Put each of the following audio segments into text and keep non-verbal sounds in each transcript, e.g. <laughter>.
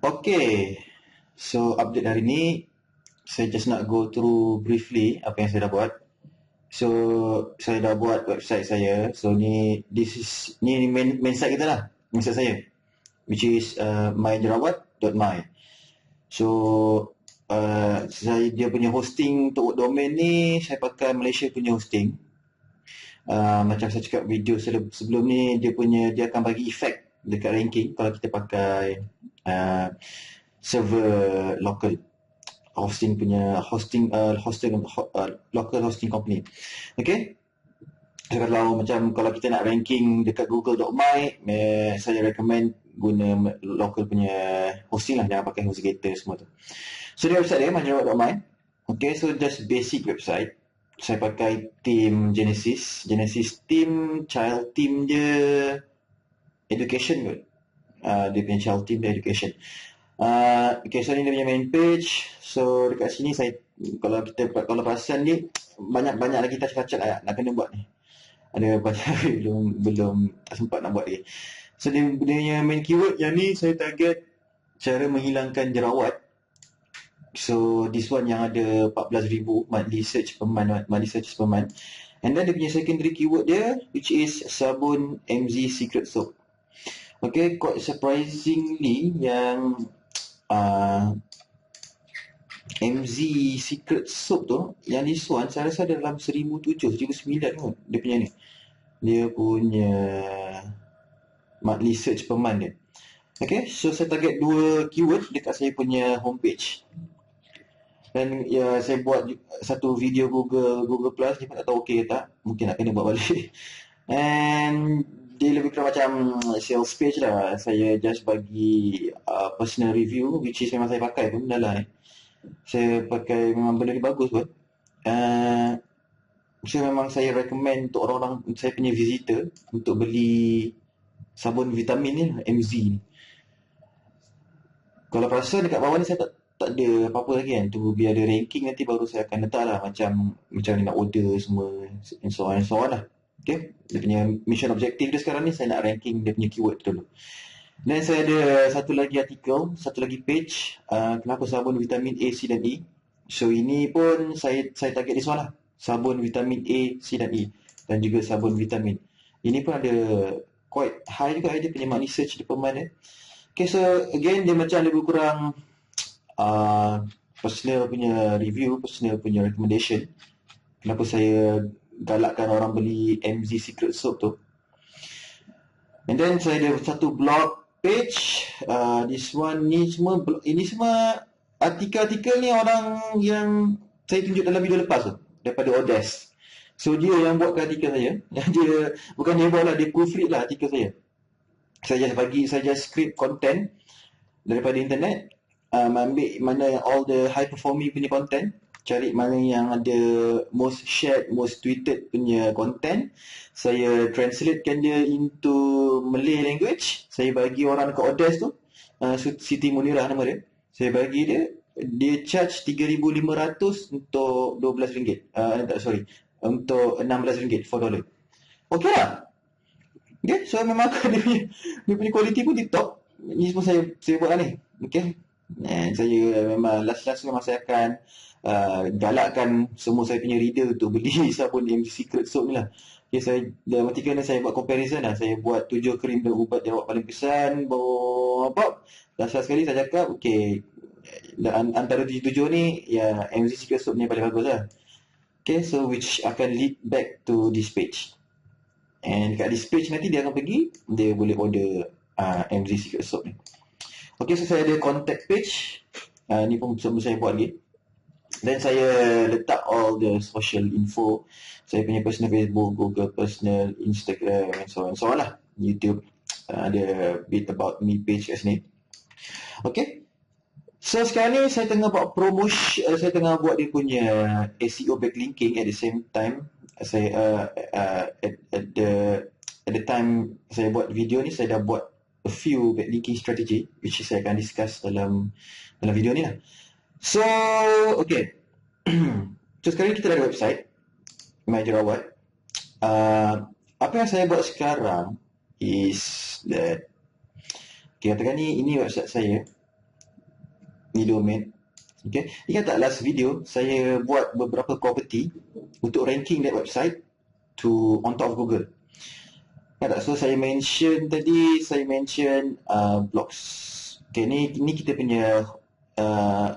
Okay, so update hari ni saya just nak go through briefly apa yang saya dah buat. So saya dah buat website saya. So ni this is ni main main site kita lah, main site saya, which is uh, myjerawat.my. So uh, saya dia punya hosting untuk domain ni saya pakai Malaysia punya hosting. Uh, macam saya cakap video sebelum ni dia punya dia akan bagi efek dekat ranking kalau kita pakai uh, server local hosting punya hosting uh, hosting uh, local hosting company. Okay. So, kalau macam kalau kita nak ranking dekat google.my, eh, saya recommend guna local punya hosting lah, jangan pakai HostGator semua tu. So, dia website dia, majalah.my. Okay, so just basic website. Saya pakai team Genesis. Genesis team, child team dia education kot uh, dia punya child team education. Uh, okay, so ni dia punya main page. So dekat sini saya kalau kita kalau perasan ni banyak-banyak lagi touch-touch lah nak kena buat ni. Ada banyak <laughs> belum belum tak sempat nak buat lagi. So dia punya main keyword yang ni saya target cara menghilangkan jerawat. So this one yang ada 14,000 monthly search per month, monthly search per month. And then dia punya secondary keyword dia which is sabun MZ Secret Soap. Okay, quite surprisingly yang uh, MZ Secret Soap tu, yang this one saya rasa dalam 1007, 1009 kot dia punya ni. Dia punya monthly search per month dia. Okay, so saya target dua keyword dekat saya punya homepage. Dan ya saya buat satu video Google Google Plus ni pun tak tahu okey ke tak. Mungkin nak kena buat balik. <laughs> And dia lebih kurang macam sales page lah. Saya just bagi uh, personal review which is memang saya pakai pun dah lah. Eh. Saya pakai memang benda ni bagus pun. Uh, so memang saya recommend untuk orang-orang saya punya visitor untuk beli sabun vitamin ni MZ ni. Kalau perasan dekat bawah ni saya tak tak ada apa-apa lagi kan. Tunggu biar ada ranking nanti baru saya akan letak lah macam macam ni nak order semua and so on and so on lah. Okay, dia punya mission objective dia sekarang ni saya nak ranking dia punya keyword dulu. Dan saya ada satu lagi artikel, satu lagi page, uh, kenapa sabun vitamin A, C dan E. So ini pun saya saya target one lah. Sabun vitamin A, C dan E. Dan juga sabun vitamin. Ini pun ada quite high juga dia punya money search di per month eh. Okay, so again dia macam lebih kurang <tsk> uh, personal punya review, personal punya recommendation. Kenapa saya galakkan orang beli MZ Secret Soap tu. And then saya ada satu blog page. Uh, this one ni semua ini semua artikel-artikel ni orang yang saya tunjuk dalam video lepas tu daripada Odes. So dia yang buat artikel saya. <laughs> Dia bukan dia buat lah dia proofread lah artikel saya. Saya just bagi saya just script content daripada internet um, ambil mana all the high performing punya content cari mana yang ada most shared, most tweeted punya content. Saya translatekan dia into Malay language. Saya bagi orang dekat Odes tu, uh, Siti Munirah nama dia. Saya bagi dia, dia charge 3,500 untuk RM12. Uh, tak, sorry, untuk RM16, 4 dollar. Okay lah. Okay, so memang dia punya, dia punya quality pun di top. Ini semua saya, saya buat lah ni. Okay. And saya memang last-last memang saya akan uh, galakkan semua saya punya reader untuk beli <laughs> sabun MG Secret Soap ni lah. Okay, saya dalam artikel ni saya buat comparison lah. Saya buat tujuh krim dan ubat jawab paling kesan. Apa? Dan sekali saya cakap, okay, antara tujuh-tujuh ni, ya MG Secret Soap ni paling bagus lah. Okay, so which akan lead back to this page. And kat this page nanti dia akan pergi, dia boleh order uh, MG Secret Soap ni. Okay, so saya ada contact page. Uh, ni pun sebelum saya buat lagi. Dan saya letak all the social info. Saya punya personal Facebook, Google personal, Instagram, and so on. So on lah. YouTube. Uh, ada bit about me page kat sini. Okay. So sekarang ni saya tengah buat promotion, uh, saya tengah buat dia punya SEO backlinking at the same time. Saya uh, uh, at, at the at the time saya buat video ni saya dah buat a few backlinking strategy which saya akan discuss dalam dalam video ni lah. So, okay. <clears throat> so, sekarang kita ada website. My Jerawat. Uh, apa yang saya buat sekarang is that okay, katakan ni, ini website saya. ni domain Okay. Ingat tak last video saya buat beberapa property untuk ranking that website to on top of Google. Ingat tak? So saya mention tadi saya mention uh, blogs. Okay, ni ni kita punya uh,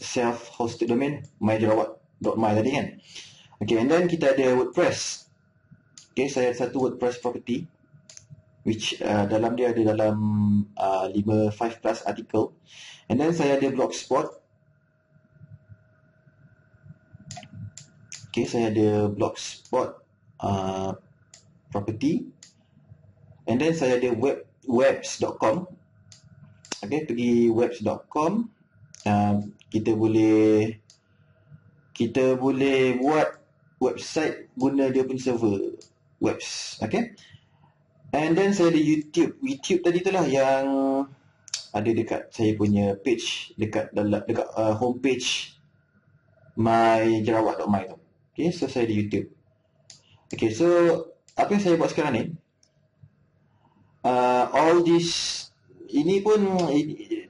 self hosted domain myjerawat.my tadi kan. Okay, and then kita ada WordPress. Okay, saya ada satu WordPress property which uh, dalam dia ada dalam uh, 5 5 plus article. And then saya ada blogspot Okay, saya ada blogspot uh, property. And then saya ada web webs.com. Okay, pergi webs.com. Uh, kita boleh kita boleh buat website guna dia punya server webs. Okay. And then saya ada YouTube. YouTube tadi tu lah yang ada dekat saya punya page dekat dalam dekat uh, homepage myjerawat.my tu. Okay, so saya di YouTube. Okay, so apa yang saya buat sekarang ni, uh, all this, ini pun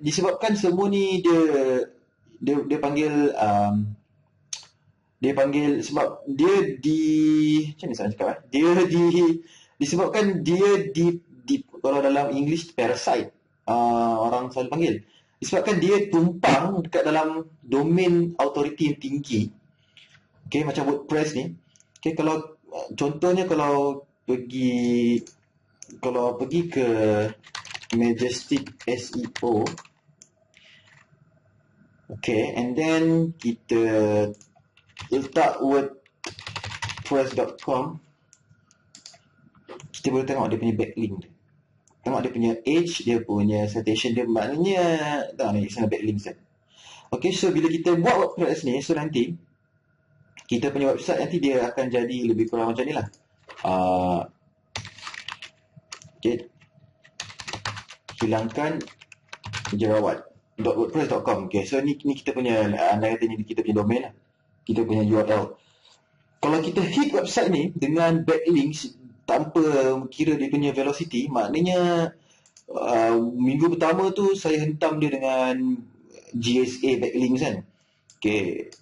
disebabkan semua ni dia dia, dia panggil um, dia panggil sebab dia di macam mana saya cakap eh? dia di disebabkan dia di, di kalau dalam English parasite uh, orang selalu panggil disebabkan dia tumpang dekat dalam domain authority yang tinggi Okay, macam WordPress ni. Okay, kalau contohnya kalau pergi kalau pergi ke Majestic SEO Okay, and then kita letak wordpress.com kita boleh tengok dia punya backlink. Tengok dia punya age, dia punya citation dia maknanya tak ni sana backlink set. Okay, so bila kita buat WordPress ni, so nanti kita punya website nanti dia akan jadi lebih kurang macam ni lah. Uh, okay. Hilangkan jerawat .wordpress.com okay. So ni, ni kita punya anda kata ni kita punya domain lah. Kita punya URL. Kalau kita hit website ni dengan backlinks tanpa kira dia punya velocity, maknanya uh, minggu pertama tu saya hentam dia dengan GSA backlinks kan. Okay.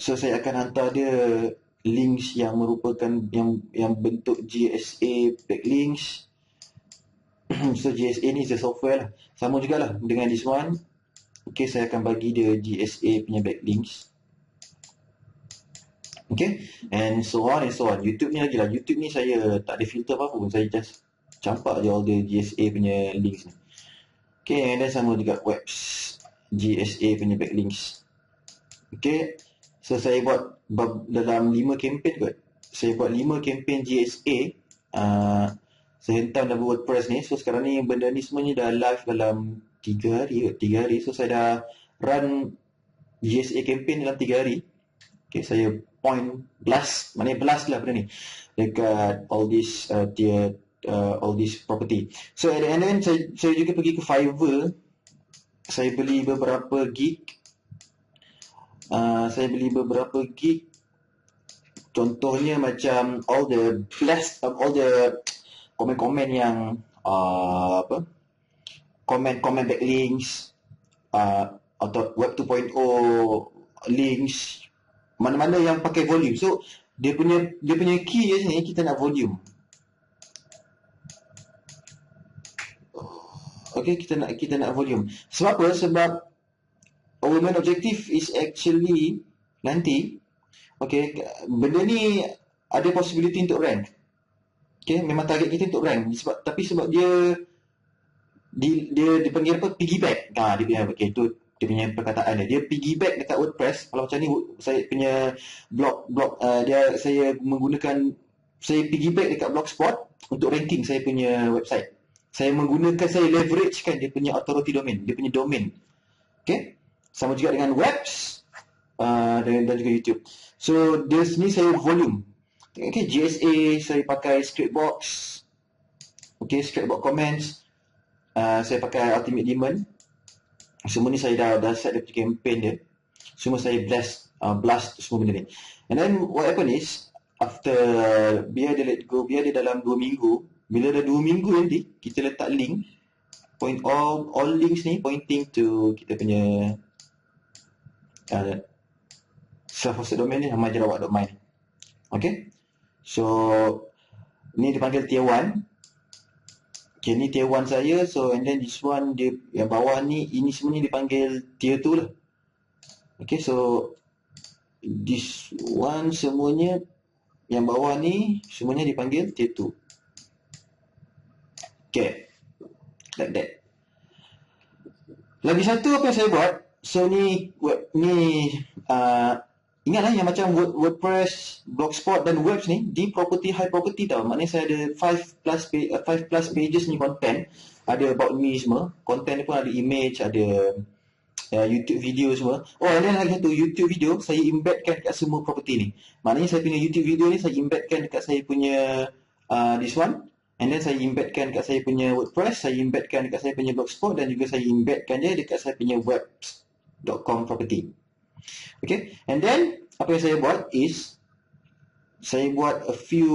So saya akan hantar dia links yang merupakan yang yang bentuk GSA backlinks. <clears throat> so GSA ni is software lah. Sama jugalah dengan this one. Okay, saya akan bagi dia GSA punya backlinks. Okay, and so on and so on. YouTube ni lagi lah. YouTube ni saya tak ada filter apa pun. Saya just campak je all the GSA punya links ni. Okay, and then sama juga webs GSA punya backlinks. Okay, So saya buat dalam 5 kempen kot. Saya buat 5 kempen GSA. Uh, saya hentam dalam WordPress ni. So sekarang ni benda ni semuanya dah live dalam 3 hari kot. 3 hari. So saya dah run GSA kempen dalam 3 hari. Okay, saya point blast. Maknanya blast lah benda ni. Dekat all this uh, tier, uh, all this property. So at the end, saya, saya juga pergi ke Fiverr. Saya beli beberapa gig uh, saya beli beberapa gig contohnya macam all the blast uh, all the komen-komen yang uh, apa komen-komen backlinks uh, atau web 2.0 links mana-mana yang pakai volume so dia punya dia punya key je sini kita nak volume Okay, kita nak kita nak volume. Sebab apa? Sebab our objective is actually nanti okay benda ni ada possibility untuk rank okay memang target kita untuk rank sebab tapi sebab dia di, dia dipanggil apa piggyback nah dia punya okay tu dia punya perkataan dia dia piggyback dekat WordPress kalau macam ni saya punya blog blog uh, dia saya menggunakan saya piggyback dekat blogspot untuk ranking saya punya website saya menggunakan saya leverage kan dia punya authority domain dia punya domain okay sama juga dengan webs uh, dan, dan juga YouTube. So di sini saya volume. Okay, GSA saya pakai scriptbox. Okay, scriptbox comments. Uh, saya pakai Ultimate Demon. Semua ni saya dah, dah set dia campaign dia. Semua saya blast, uh, blast semua benda ni. And then what happen is, after biar dia let go, biar dia dalam 2 minggu, bila dah 2 minggu nanti, kita letak link, point all all links ni pointing to kita punya uh, self-hosted domain ni hamajarawak.my ni. Okay. So, ni dipanggil tier 1. Okay, ni tier 1 saya. So, and then this one, dia, yang bawah ni, ini semua ni dipanggil tier 2 lah. Okay, so, this one semuanya, yang bawah ni, semuanya dipanggil tier 2. Okay. Like that. Lagi satu apa yang saya buat, so ni, ni, uh, Ingatlah yang macam WordPress, Blogspot dan Webs ni di property high property tau. Maknanya saya ada 5 plus 5 uh, plus pages ni content, ada about me semua. Content ni pun ada image, ada uh, YouTube video semua. Oh, then lagi satu YouTube video saya embedkan dekat semua property ni. Maknanya saya punya YouTube video ni saya embedkan dekat saya punya uh, this one. And then saya embedkan dekat saya punya WordPress, saya embedkan dekat saya punya Blogspot dan juga saya embedkan dia dekat saya punya webs.com property. Okay, and then apa yang saya buat is saya buat a few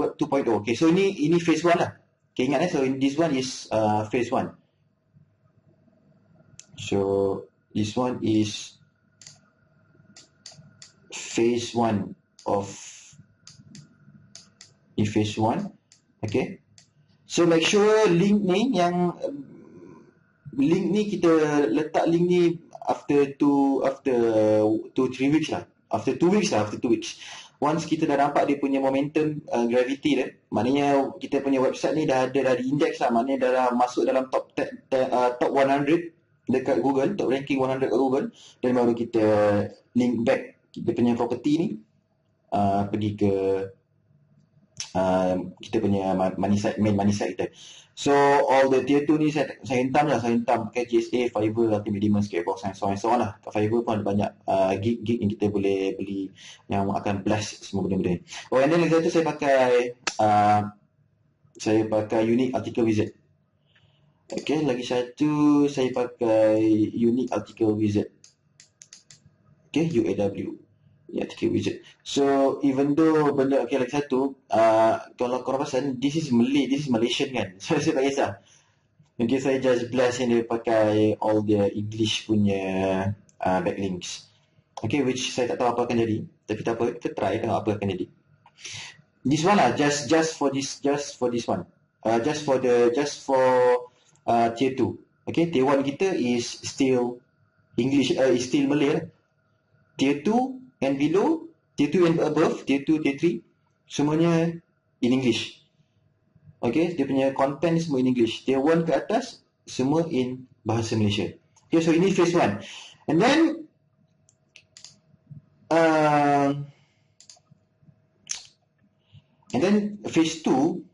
web 2.0. Okay, so ini ini phase 1 lah. Okay, ingat eh, so this one is uh, phase 1. So this one is phase 1 of in phase 1. Okay. So make sure link ni yang link ni kita letak link ni after two after two three weeks lah. After two weeks lah after two weeks. Once kita dah nampak dia punya momentum uh, gravity dia maknanya kita punya website ni dah ada dari index lah. Maknanya dah, dah masuk dalam top te, te, uh, top 100 dekat Google top ranking 100 kat Google. Dan baru kita link back kita punya property ni uh, pergi ke uh, kita punya money site main money site kita So all the tier 2 ni saya, saya hentam lah, saya hentam pakai GSA, Fiverr, Ultimate Demon, Skatebox and so on and so on lah. Kat Fiverr pun ada banyak uh, gig-gig yang kita boleh beli yang akan blast semua benda-benda. Oh and then lagi satu saya pakai uh, saya pakai Unique Article Wizard. Okay, lagi satu saya pakai Unique Article Wizard. Okay, UAW ticket widget. So even though benda okay lagi satu, uh, kalau korang perasan this is Malay, this is Malaysian kan. <laughs> So saya tak kisah. Okay, saya just blast yang dia pakai all the English punya uh, backlinks. Okay, which saya tak tahu apa akan jadi. Tapi tak apa, kita try tengok apa akan jadi. This one lah, just just for this, just for this one. Uh, just for the, just for uh, tier 2. Okay, tier 1 kita is still English, uh, is still Malay lah. Tier 2 and below, tier 2 and above, tier 2, tier 3, semuanya in English. Okay, dia punya content semua in English. Tier 1 ke atas, semua in bahasa Malaysia. Okay, so ini phase 1. And then, uh, and then phase 2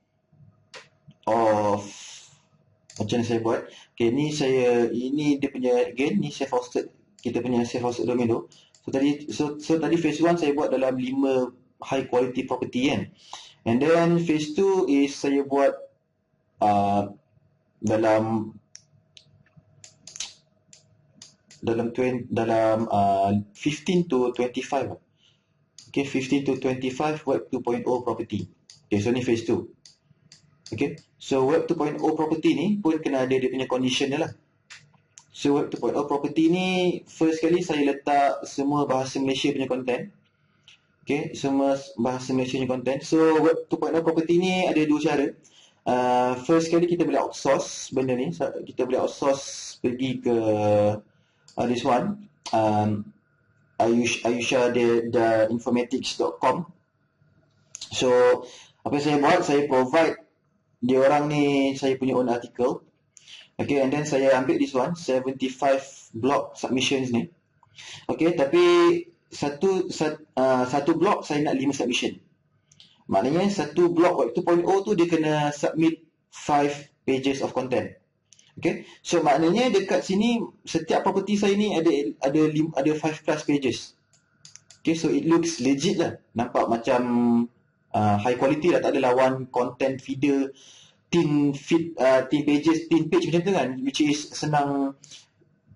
of macam saya buat. Okay, ni saya, ini dia punya, again, ni self hosted, kita punya self hosted domain tu. So tadi so, so tadi phase 1 saya buat dalam 5 high quality property kan. And then phase 2 is saya buat uh, dalam dalam 20, dalam uh, 15 to 25. Okay, 15 to 25 web 2.0 property. Okay, so ni phase 2. Okay, so web 2.0 property ni pun kena ada dia punya condition dia lah. So Web 2.0 property ni first kali saya letak semua bahasa Malaysia punya content. Okay, semua bahasa Malaysia punya content. So Web 2.0 property ni ada dua cara. Uh, first kali kita boleh outsource benda ni. Kita boleh outsource pergi ke uh, this one. Um, Ayush, Ayusha the, the informatics.com So apa yang saya buat, saya provide dia orang ni saya punya own article Okay, and then saya ambil this one, 75 block submissions ni. Okay, tapi satu sat, uh, satu block saya nak 5 submission. Maknanya satu block web 2.0 tu dia kena submit 5 pages of content. Okay, so maknanya dekat sini setiap property saya ni ada ada ada 5 plus pages. Okay, so it looks legit lah. Nampak macam uh, high quality lah. Tak ada lawan content feeder tin feed uh, tin pages tin page macam tu kan which is senang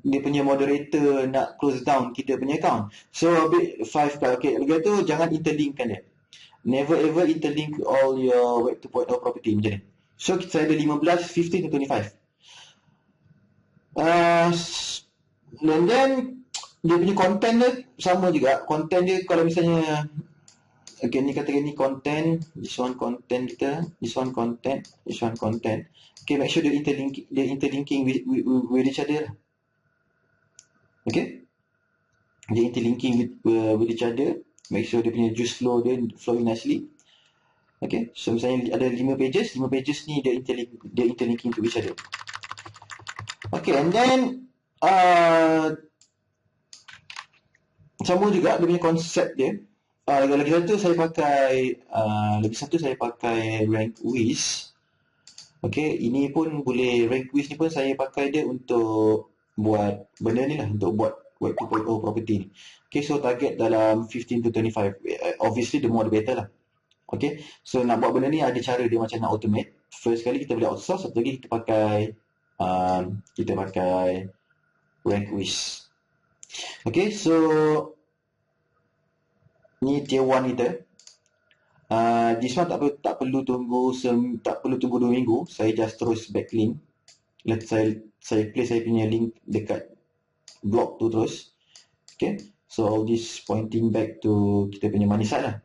dia punya moderator nak close down kita punya account. So a bit five plus okay lagi tu jangan interlinkkan dia. Never ever interlink all your web 2.0 property macam ni. So kita ada 15 15 to 25 uh, and then dia punya content dia sama juga. Content dia kalau misalnya Okay, ni katakan ni content, this one content kita, this one content, this one content. Okay, make sure dia interlinking, dia interlinking with, with, with each other lah. Okay? Dia interlinking with, uh, with each other. Make sure dia punya juice flow dia flowing nicely. Okay, so misalnya ada 5 pages, 5 pages ni dia interlink, dia interlinking to each other. Okay, and then uh, sama juga dia punya konsep dia. Uh, lagi satu saya pakai uh, lagi satu saya pakai rank whiz. Okay, ini pun boleh rank whiz ni pun saya pakai dia untuk buat benda ni lah untuk buat web 2.0 property ni. Okay, so target dalam 15 to 25. Obviously, the more the better lah. Okay, so nak buat benda ni ada cara dia macam nak automate. First kali kita boleh outsource, satu lagi kita pakai um, kita pakai rank wish. Okay, so ni tier 1 kita. Uh, this one tak perlu, tak perlu tunggu sem, tak perlu tunggu 2 minggu. Saya just terus backlink. Let saya saya place saya punya link dekat blog tu terus. Okay, so all this pointing back to kita punya money side lah.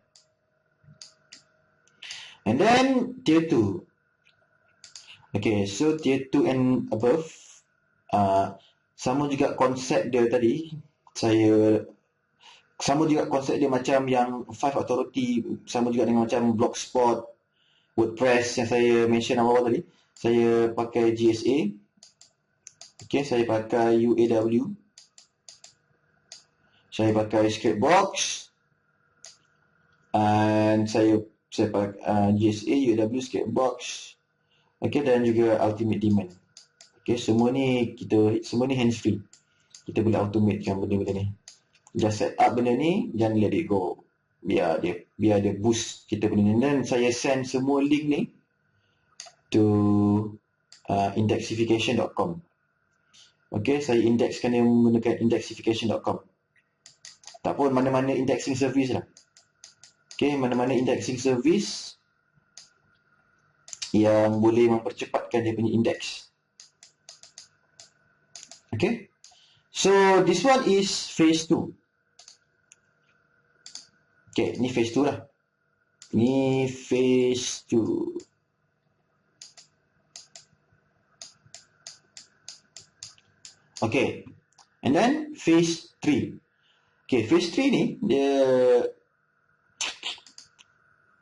And then tier 2. Okay, so tier 2 and above. Uh, sama juga konsep dia tadi. Saya sama juga konsep dia macam yang Five Authority. Sama juga dengan macam Blogspot, WordPress yang saya mention awal tadi. Saya pakai GSA. Okay, saya pakai UAW. Saya pakai Scriptbox. And saya saya pakai uh, GSA, UW, Skatebox okay, dan juga Ultimate Demon okay, semua ni kita semua ni hands free kita boleh automate kan benda-benda ni just set up benda ni jangan let it go biar dia biar dia boost kita punya ni dan saya send semua link ni to uh, indexification.com Okay, saya indexkan dia menggunakan indexification.com tak pun mana-mana indexing service lah Okay, mana-mana indexing service yang boleh mempercepatkan dia punya index. Okay. So, this one is phase 2. Okay, ni phase 2 lah. Ni phase 2. Okay. And then phase 3. Okay, phase 3 ni, dia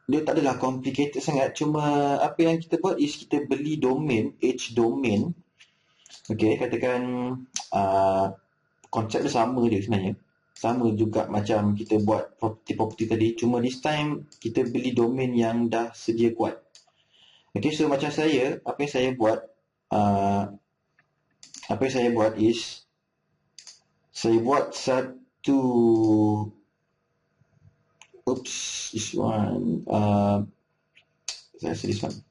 dia tak adalah complicated sangat cuma apa yang kita buat is kita beli domain H domain okey katakan uh, konsep dia sama dia sebenarnya sama juga macam kita buat property-property tadi cuma this time kita beli domain yang dah sedia kuat okey so macam saya apa yang saya buat uh, apa yang saya buat is saya buat satu oops, this one, uh, let's see this one.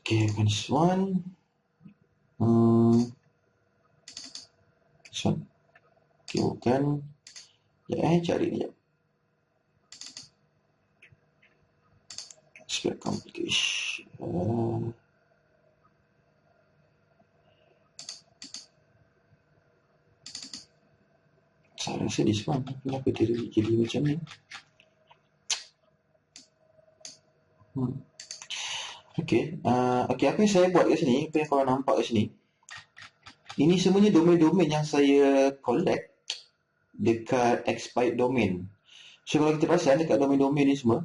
Okay, this one. Um, one. Okay, bukan. Ya, eh, cari ni. Spell complication. Uh, Saya rasa this one Kenapa dia jadi macam ni hmm. Okay uh, Okay apa yang saya buat kat sini Apa yang korang nampak kat sini Ini semuanya domain-domain yang saya collect Dekat expired domain. So kalau kita perasan dekat domain-domain ni semua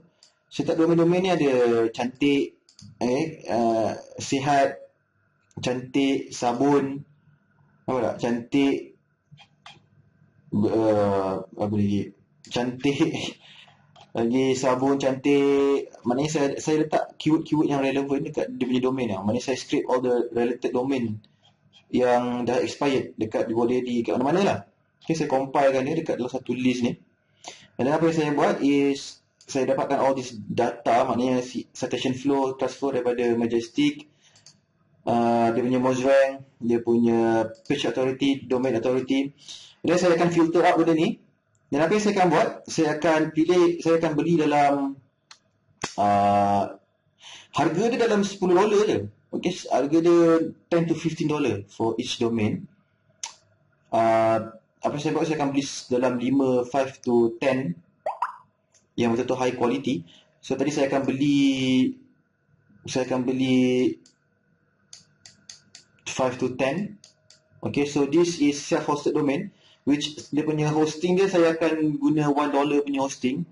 Setiap domain-domain ni ada cantik eh, uh, Sihat Cantik Sabun Apa tak? Cantik uh, apa lagi? Cantik <laughs> lagi sabun cantik. Maknanya saya saya letak keyword-keyword yang relevan dekat dia punya domain lah. maknanya saya script all the related domain yang dah expired dekat di GoDaddy kat mana-mana lah okay, saya compilekan dia dekat dalam satu list ni dan apa yang saya buat is saya dapatkan all this data maknanya citation flow flow daripada Majestic uh, dia punya rank dia punya page authority domain authority dan saya akan filter out benda ni. Dan apa yang saya akan buat? Saya akan pilih, saya akan beli dalam uh, harga dia dalam 10 dolar je. Okay, harga dia 10 to 15 dolar for each domain. uh, apa saya buat saya akan beli dalam 5 5 to 10 yang betul-betul high quality. So tadi saya akan beli saya akan beli 5 to 10 okay so this is self hosted domain which dia punya hosting dia saya akan guna 1 dollar punya hosting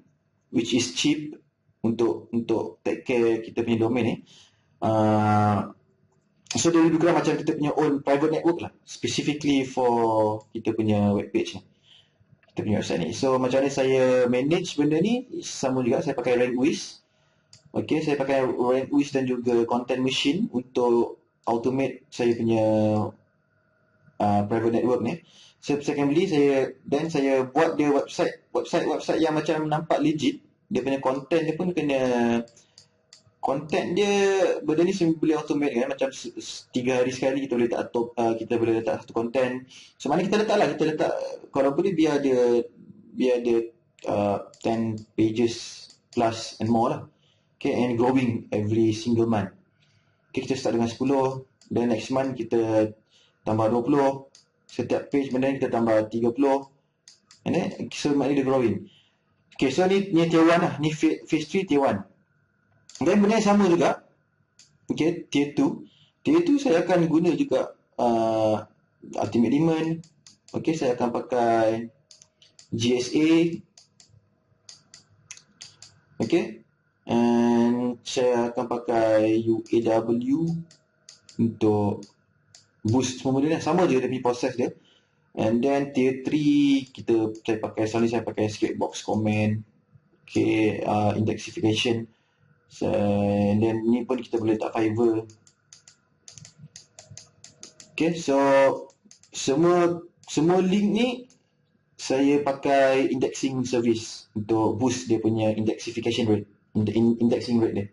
which is cheap untuk untuk take care kita punya domain ni uh, so dia lebih kurang macam kita punya own private network lah specifically for kita punya web page ni kita punya website ni so macam mana saya manage benda ni sama juga saya pakai RankWiz Okay, saya pakai RankWiz dan juga Content Machine untuk automate saya punya uh, private network ni. So, beli, saya dan saya buat dia website, website-website yang macam nampak legit. Dia punya content dia pun kena content dia benda ni boleh automate kan macam tiga hari sekali kita boleh letak top, uh, kita boleh letak satu content so mana kita letak lah kita letak kalau boleh biar dia biar dia uh, 10 pages plus and more lah okay, and growing every single month. Okay, kita start dengan 10, then next month kita tambah 20, setiap page benda kita tambah 30, and then so maknanya dia growing. Okay, so ni, ni tier 1 lah, ni phase 3 tier 1. Then benda yang sama juga, okay, tier 2. Tier 2 saya akan guna juga uh, Ultimate Demon, okay, saya akan pakai GSA, okay, and saya akan pakai UAW untuk boost semua benda ni. Sama je tapi proses dia. And then tier 3 kita saya pakai selalu saya pakai box comment. Okay uh, indexification so, and then ni pun kita boleh letak Fiverr okay so semua semua link ni saya pakai indexing service untuk boost dia punya indexification rate indexing rate dia.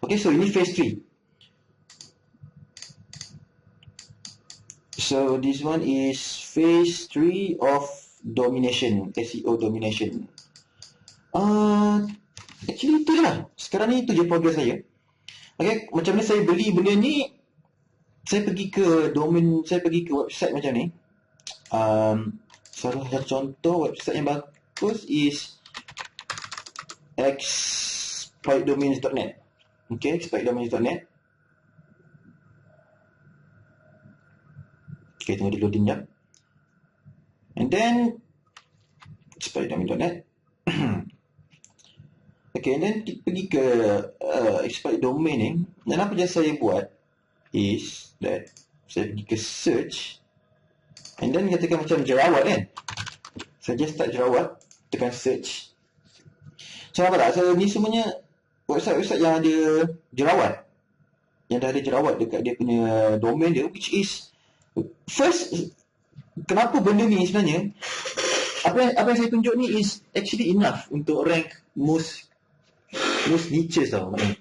Okay, so ini phase 3. So this one is phase 3 of domination, SEO domination. Uh, actually itu je lah. Sekarang ni itu je progress saya. Okay, macam mana saya beli benda ni, saya pergi ke domain, saya pergi ke website macam ni. Um, salah satu contoh website yang bagus is exploitdomains.net okay exploitdomains.net okay tunggu dia loading jap and then exploitdomains.net <clears throat> okay and then kita pergi ke uh, exploit domain ni dan apa yang saya buat is that saya pergi ke search and then katakan macam jerawat kan saya just start jerawat tekan search So apa tak? So ni semuanya website-website yang ada jerawat. Yang dah ada jerawat dekat dia punya domain dia which is first kenapa benda ni sebenarnya apa yang, apa yang saya tunjuk ni is actually enough untuk rank most most niches tau maknanya.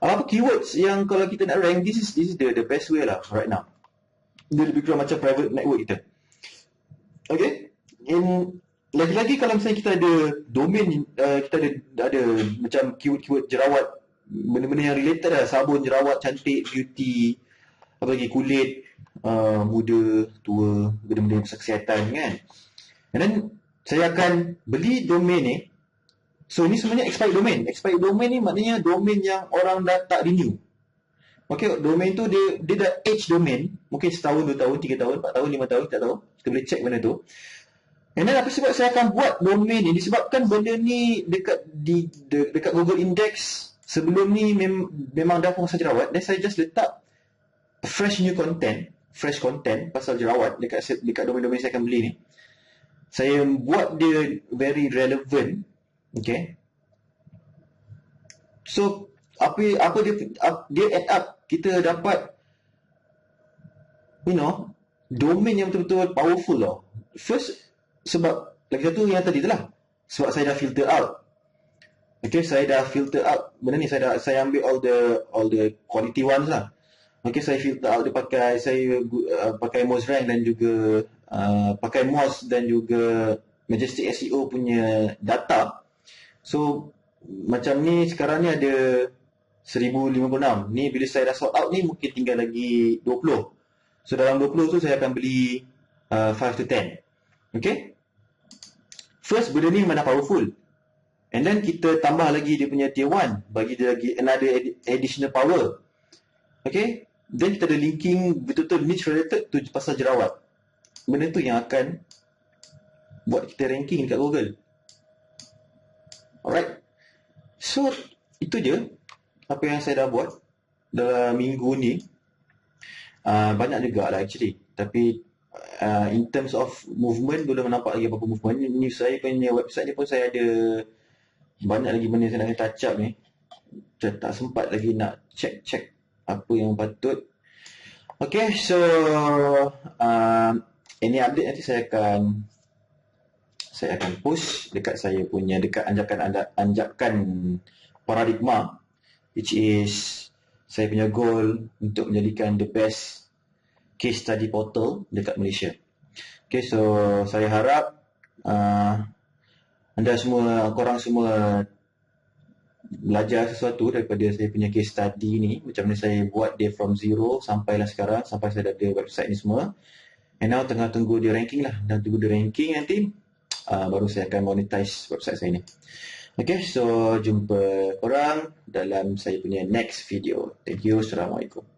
Apa keywords yang kalau kita nak rank this is this is the the best way lah right now. Dia lebih kurang macam private network kita. Okay? In lagi-lagi kalau misalnya kita ada domain uh, kita ada ada macam keyword-keyword jerawat benda-benda yang related lah sabun jerawat cantik beauty apa lagi kulit uh, muda tua benda-benda kesihatan kan and then saya akan beli domain ni so ni sebenarnya expired domain expired domain ni maknanya domain yang orang dah tak renew Okay, domain tu dia dia dah age domain, mungkin setahun, dua tahun, tiga tahun, empat tahun, lima tahun, tak tahu. Kita boleh check benda tu. And then apa sebab saya akan buat domain ni disebabkan benda ni dekat di de, dekat Google Index sebelum ni mem, memang dah pasal jerawat dan saya just letak fresh new content, fresh content pasal jerawat dekat dekat domain-domain saya akan beli ni. Saya buat dia very relevant. Okay. So apa apa dia dia add up kita dapat you know domain yang betul-betul powerful lah. First sebab lagi satu yang tadi tu lah. Sebab saya dah filter out. Okay saya dah filter out. Benda ni saya dah saya ambil all the all the quality ones lah. Okay saya filter out dia pakai saya uh, pakai Moz Rank dan juga uh, pakai Moz dan juga Majestic SEO punya data so macam ni sekarang ni ada 1056 ni bila saya dah sort out ni mungkin tinggal lagi 20 so dalam 20 tu saya akan beli uh, 5 to 10. Okay? First, benda ni mana powerful. And then kita tambah lagi dia punya tier 1. Bagi dia lagi another additional power. Okay? Then kita ada linking betul-betul niche related tu pasal jerawat. Benda tu yang akan buat kita ranking dekat Google. Alright. So, itu je apa yang saya dah buat dalam minggu ni. Uh, banyak juga lah actually. Tapi uh, in terms of movement, belum nampak lagi apa-apa movement. Ni saya punya website ni pun saya ada banyak lagi benda saya nak touch up ni. Saya tak sempat lagi nak check-check apa yang patut. Okay, so uh, ini update nanti saya akan saya akan post dekat saya punya dekat anjakan anjakan paradigma which is saya punya goal untuk menjadikan the best case study portal dekat Malaysia. Okay, so saya harap uh, anda semua, korang semua belajar sesuatu daripada saya punya case study ni. Macam mana saya buat dia from zero sampailah sekarang sampai saya dah ada website ni semua. And now tengah tunggu dia ranking lah. Dan tunggu dia ranking nanti uh, baru saya akan monetize website saya ni Okay, so jumpa korang dalam saya punya next video. Thank you. Assalamualaikum.